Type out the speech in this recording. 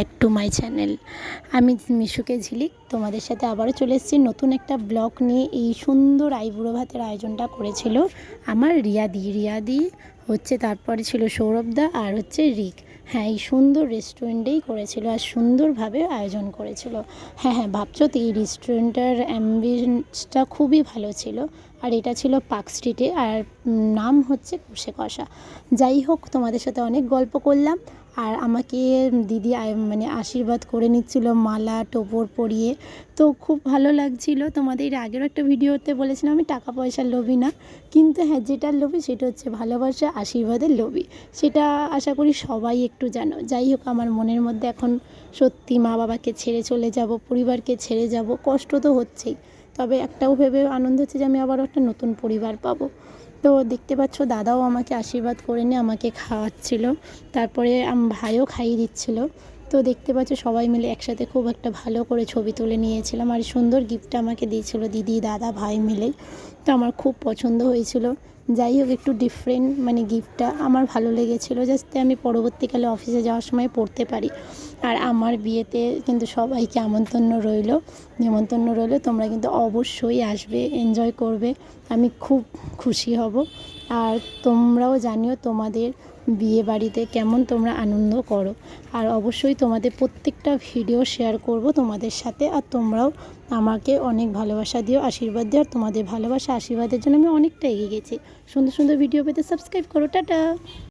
Back to my channel আমি মিশুকে ঝিলিক, তোমাদের সাথে আবারও চলে এসেছি। নতুন একটা ব্লগ নিয়ে এই সুন্দর আইবুড়ো ভাতের আয়োজনটা করেছিল আমার রিয়াদি। রিয়াদি হচ্ছে তারপরে ছিল সৌরভদা আর হচ্ছে রিক। হ্যাঁ এই সুন্দর রেস্টুরেন্টেই করেছিল আর সুন্দরভাবে আয়োজন করেছিল। হ্যাঁ হ্যাঁ ভাবছ তো, এই রেস্টুরেন্টের অ্যাম্বিয়েন্সটা খুবই ভালো ছিল। আর এটা ছিল পার্ক স্ট্রিটে, আর নাম হচ্ছে কুশে কষা। যাই হোক, তোমাদের সাথে অনেক গল্প করলাম। আর আমাকে দিদি মানে আশীর্বাদ করে নিচ্ছিল মালা, টোপর পরিয়ে। তো খুব ভালো লাগছিল। তোমাদের এর আগেরও একটা ভিডিওতে বলেছিলাম আমি, টাকা পয়সার লোভী না। কিন্তু হ্যাঁ যেটার লোভী সেটা হচ্ছে ভালোবাসা, আশীর্বাদের লোভী। সেটা আশা করি সবাই একটু জানো। যাই হোক, আমার মনের মধ্যে এখন সত্যি মা বাবাকে ছেড়ে চলে যাব, পরিবারকে ছেড়ে যাব, কষ্ট তো হচ্ছেই। তবে একটাও ভেবে আনন্দ হচ্ছে যে আমি আবারও একটা নতুন পরিবার পাবো। তো দেখতে পাচ্ছ দাদাও আমাকে আশীর্বাদ করে নিয়ে আমাকে খাওয়াচ্ছিল। তারপরে ভাইও খাইয়ে দিচ্ছিল। তো দেখতে পাচ্ছ সবাই মিলে একসাথে খুব একটা ভালো করে ছবি তুলে নিয়েছিলাম। আর সুন্দর গিফটটা আমাকে দিয়েছিল দিদি, দাদা, ভাই মিলে। তো আমার খুব পছন্দ হয়েছিল। যাই হোক, একটু ডিফারেন্ট মানে গিফটটা আমার ভালো লেগেছিলো। যাতে আমি পরবর্তীকালে অফিসে যাওয়ার সময় পড়তে পারি। আর আমার বিয়েতে কিন্তু সবাইকে আমন্ত্রণ রইল। নিমন্ত্রণ রইল, তোমরা কিন্তু অবশ্যই আসবে এনজয় করবে। আমি খুব খুশি হব। আর তোমরাও জানিও তোমাদের বিয়ে বাড়িতে কেমন তোমরা আনন্দ করো। আর অবশ্যই তোমাদের প্রত্যেকটা ভিডিও শেয়ার করব তোমাদের সাথে। আর তোমরাও আমাকে অনেক ভালোবাসা দিও, আশীর্বাদ দিও। আর তোমাদের ভালোবাসা, আশীর্বাদের জন্য আমি অনেকটা এগিয়ে গেছি। সুন্দর সুন্দর ভিডিও পেতে সাবস্ক্রাইব করো। টাটা!